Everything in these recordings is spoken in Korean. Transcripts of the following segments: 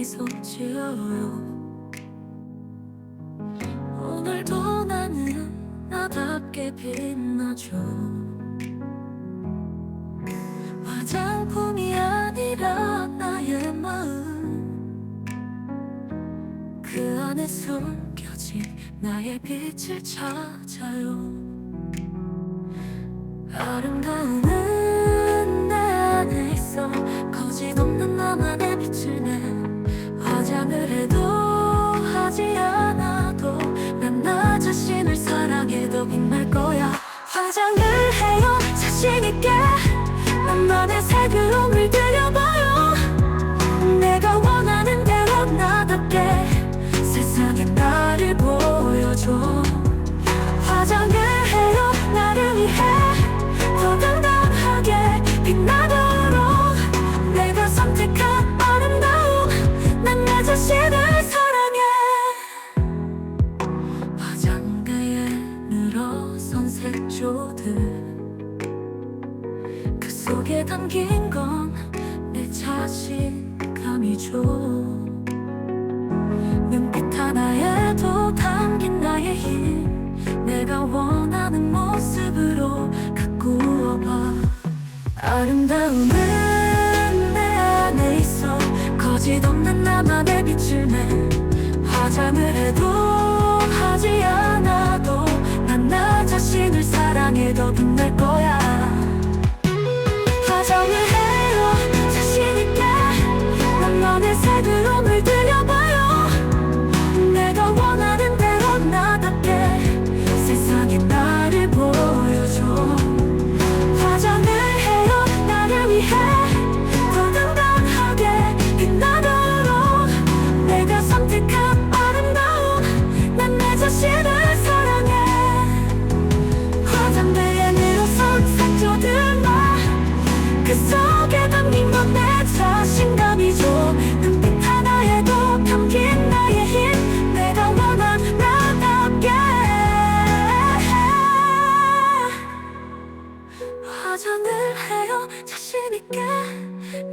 미소 지어요. 오늘도 나는 나답게 빛나죠 화장품이 아니라 나의 마음. 그 안에 숨겨진 나의 빛을 찾아요. 아름 속에 담긴 건 내 자신감이죠 눈빛 하나에도 담긴 나의 힘 내가 원하는 모습으로 가꾸어봐. 아름다움을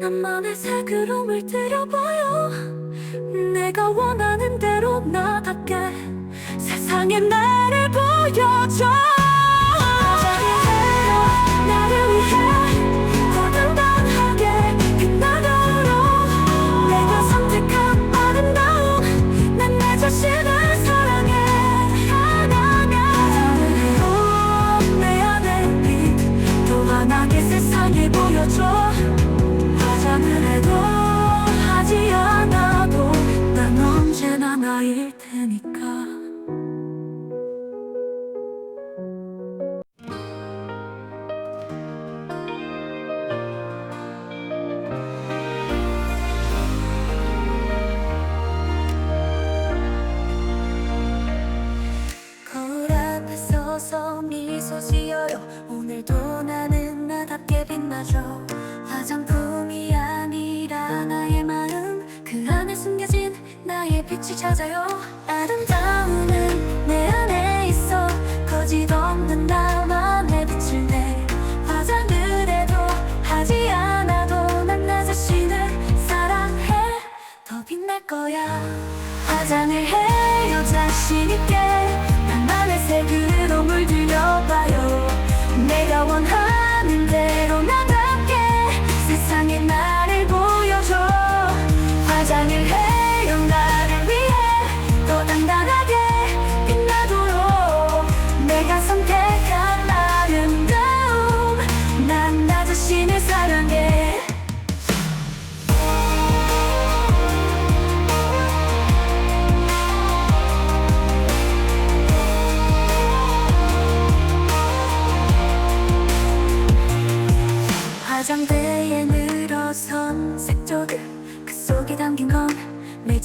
오래간만에 새 그룹을 들여봐요. 내가 원하는 대로 나답게 세상에 날 웃어 미소 지어요. 오늘도 나는 나답게 빛나죠 화장품이 아니라 나의 마음. 그 안에 숨겨진 나의 빛이 찾아요. 아름다움은 내 안에 있어. 거짓 없는 나만의 빛을 내. 화장을 해도 하지 않아도 난 나 자신을 사랑해. 더 빛날 거야. 화장을 해요. 자신 있게.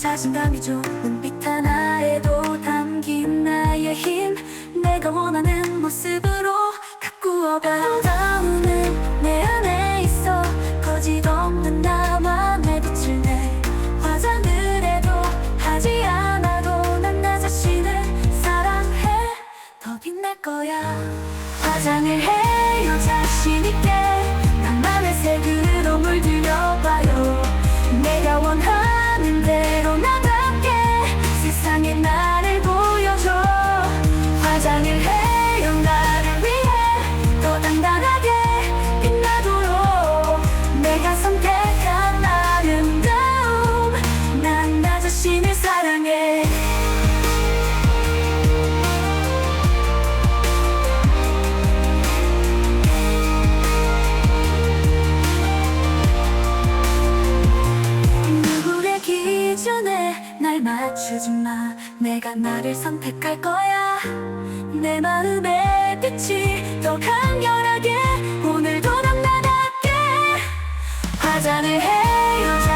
자신감이 좋은 빛 하나에도 담긴 나의 힘. 내가 원하는 모습으로 가꾸어가 내가 나를 선택할 거야. 내 마음의 빛이 더 강렬하게 오늘도 난 나답게 화장을 해요.